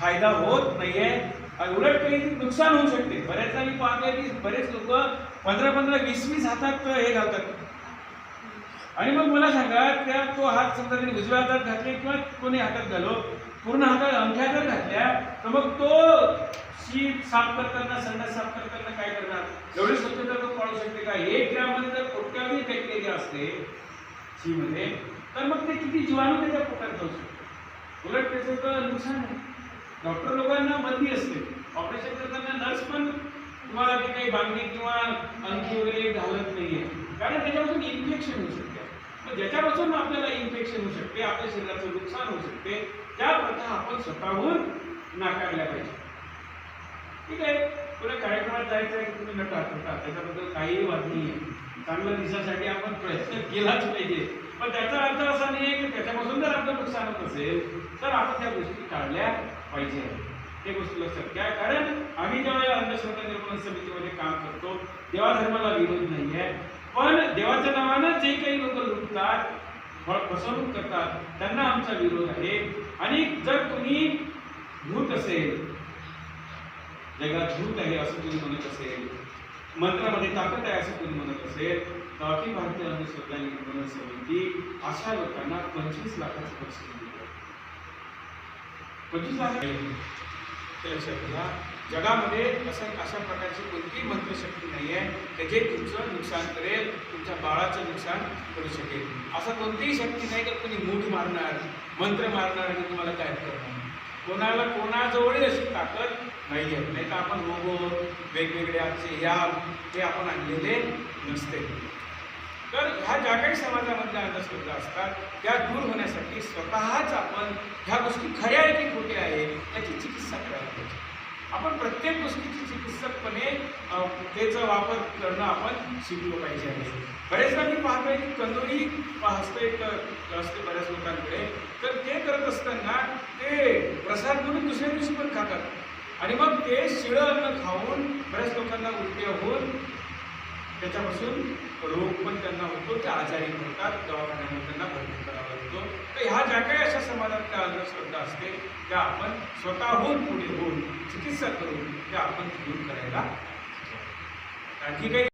फायदा होत नाहीये. उलट काही नुकसान होऊ शकते. बऱ्याचदा मी पाहतोय की बरेच लोक पंधरा पंधरा वीस वीस हातात हे घालतात. आणि मग मला सांगा त्या तो हात समजा त्यांनी उजव्या हातात घातले किंवा कोणी हातात घालो पूर्ण हातात अंगठ्या जर घातल्या तर मग तो शीत साफ करताना संडास साफ करताना काय करणार? एवढी स्वच्छता तो पाळू शकते का? एक ग्राममध्ये जर कोट्यावधी बॅक्टेरिया असते शीमध्ये तर मग ते किती जीवाणू त्याच्या पोटात जाऊ शकतो उलट त्याचं तर नुकसान आहे. डॉक्टर लोकांना बंदी असते. ऑपरेशन करताना नर्स पण तुम्हाला ते काही बांगडी किंवा अंगठी वगैरे घालत नाहीये. कारण त्याच्यापासून इन्फेक्शन होऊ शकते. मग ज्याच्यापासून आपल्याला इन्फेक्शन होऊ शकते आपल्या शरीराचं नुकसान होऊ शकते त्या प्रथा आपण स्वतःहून नाकारल्या पाहिजे. ठीक आहे? पुढे कार्यक्रमात जायचं आहे की तुम्ही नटा नटा त्याच्याबद्दल काहीही वाद नाही आहे चांगल्या दिसासाठी आपण प्रयत्न केलाच पाहिजे. पण त्याचा अर्थ असा नाही आहे की त्याच्यापासून जर आपलं नुकसान होत असेल तर आपण त्या गोष्टी टाळल्या पाहिजे. ते गोष्टी लक्षात घ्या. कारण आम्ही ज्यावेळेला अंधश्रद्धा निर्मूलन समितीमध्ये काम करतो देवाधर्माला विरोध नाही आहे पण देवाच्या नावानं जे काही लोक लुटतात फसवणूक करतात त्यांना आमचा विरोध आहे. आणि जर तुम्ही भूत असेल जगात भूत आहे असं तुम्ही म्हणत असेल मंत्रामध्ये ताकद आहे असं तुम्ही म्हणत असेल तर अखिल भारतीय अंधश्रद्धा निर्मूलन समिती अशा लोकांना पंचवीस लाखाचं बक्षीस देते पंचवीस लाख ते जगामध्ये असं अशा प्रकारची कोणतीही मंत्रशक्ती नाही आहे की जे तुमचं नुकसान करेल तुमच्या बाळाचं नुकसान करू शकेल. असं कोणतीही शक्ती नाही का कोणी मूठ मारणार मंत्र मारणार आणि तुम्हाला काय करणार. कोणाला कोणाजवळही अशी ताकद नाही आहे नाही तर आपण रोबोट वेगवेगळे आजचे या ते आपण आणलेले नसते. तर ह्या ज्या काही समाजामधल्या अंधश्रद्धा असतात त्या दूर होण्यासाठी स्वतःच आपण ह्या गोष्टी खऱ्या आहे की खोट्या आहे याची चिकित्सा करायला पाहिजे. आपण प्रत्येक गोष्टीची चिकित्सकपणे त्याचा वापर करणं आपण शिकलो पाहिजे आहे. बरेचदा मी पाहतोय की कंदोरी हस्ते असते बऱ्याच लोकांकडे. तर ते करत असताना ते प्रसाद म्हणून दुसऱ्या दिवशी पण खातात. आणि मग ते शिळं अन्न खाऊन बऱ्याच लोकांना उलट्या होऊन त्याच्यापासून रोग पण त्यांना होतो. ते आजारी पडतात दवाखान्यामध्ये त्यांना भरती करावा लागतो. तर ह्या ज्या काही अशा समाजातल्या अंधश्रद्धा असते त्या आपण स्वतःहून पुढे होऊन चिकित्सा करून त्या आपण दूर करायला आणखी काही